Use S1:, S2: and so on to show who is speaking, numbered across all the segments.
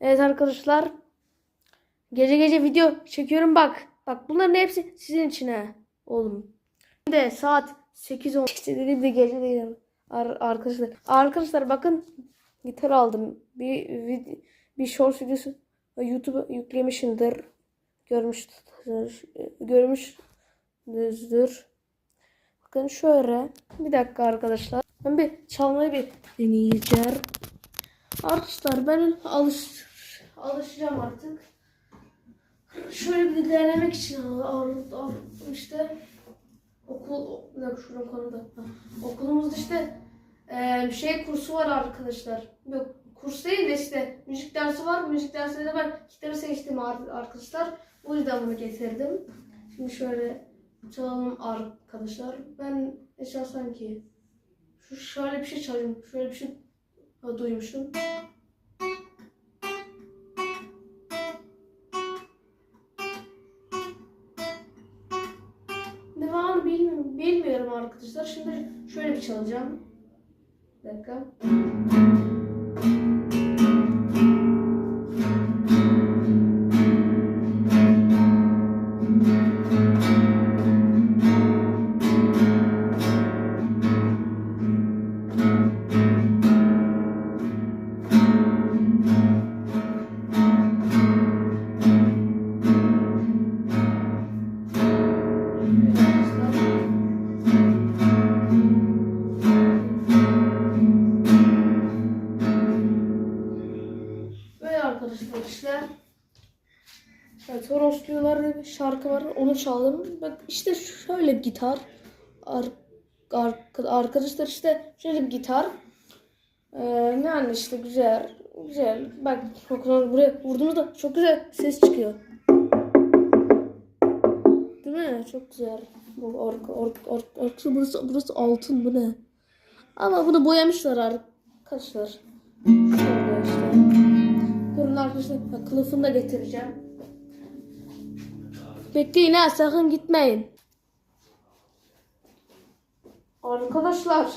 S1: Evet arkadaşlar. Gece gece video çekiyorum bak. Bak bunların hepsi sizin için ha. Oğlum. Şimdi saat 8.10. İşte dediğim de gece değil. Ar- arkadaşlar. Arkadaşlar bakın gitar aldım. Bir vid- bir short videosu YouTube'a yüklemişimdir. Görmüştür. Görmüşsünüzdür. Bakın şöyle. Bir dakika arkadaşlar. Ben bir çalmayı bir deneyeceğim. Arkadaşlar ben alış alışacağım artık. Şöyle bir denemek için al, al, al- işte okul dakika şuradan konuda. Okulumuzda işte eee, şey kursu var arkadaşlar. Yok kurs değil de işte müzik dersi var. Müzik dersinde ben gitarı seçtim ar- arkadaşlar. Bu yüzden bunu getirdim. Şimdi şöyle çalalım arkadaşlar. Ben ne ki? Şu şöyle bir şey çalayım. Şöyle bir şey ha, arkadaşlar. Şimdi şöyle bir çalacağım. Bir dakika. Böyle arkadaşlar. Evet, Toros diyorlar şarkı var. Onu çaldım. Bak işte şöyle gitar. Ar ar arkadaşlar işte şöyle bir gitar. Ee, yani işte güzel. Güzel. Bak bak, buraya vurduğumuzda çok güzel ses çıkıyor. Değil mi? Çok güzel. Bu arka, arka, arka, arka- burası, burası altın bu ne? Ama bunu boyamışlar arkadaşlar. Arkadaşlar kılıfını da getireceğim. Bekleyin ha sakın gitmeyin. Arkadaşlar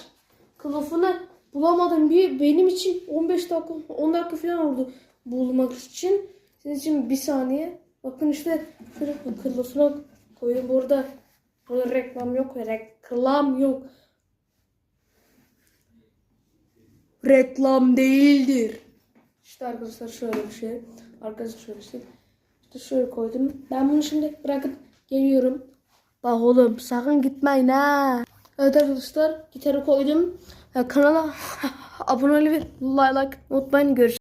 S1: kılıfını bulamadım. Bir benim için 15 dakika 10 dakika falan oldu bulmak için. Sizin için bir saniye. Bakın işte şöyle kılıfına koyun. Burada burada reklam yok. Reklam yok. Reklam değildir. İşte arkadaşlar şöyle bir şey. Arkadaşlar şöyle bir şey. İşte şöyle koydum. Ben bunu şimdi bırakıp geliyorum. Bak oğlum sakın gitmeyin ha. Evet arkadaşlar gitarı koydum. Ha, Kanala abone olmayı ve like unutmayın. Görüşürüz.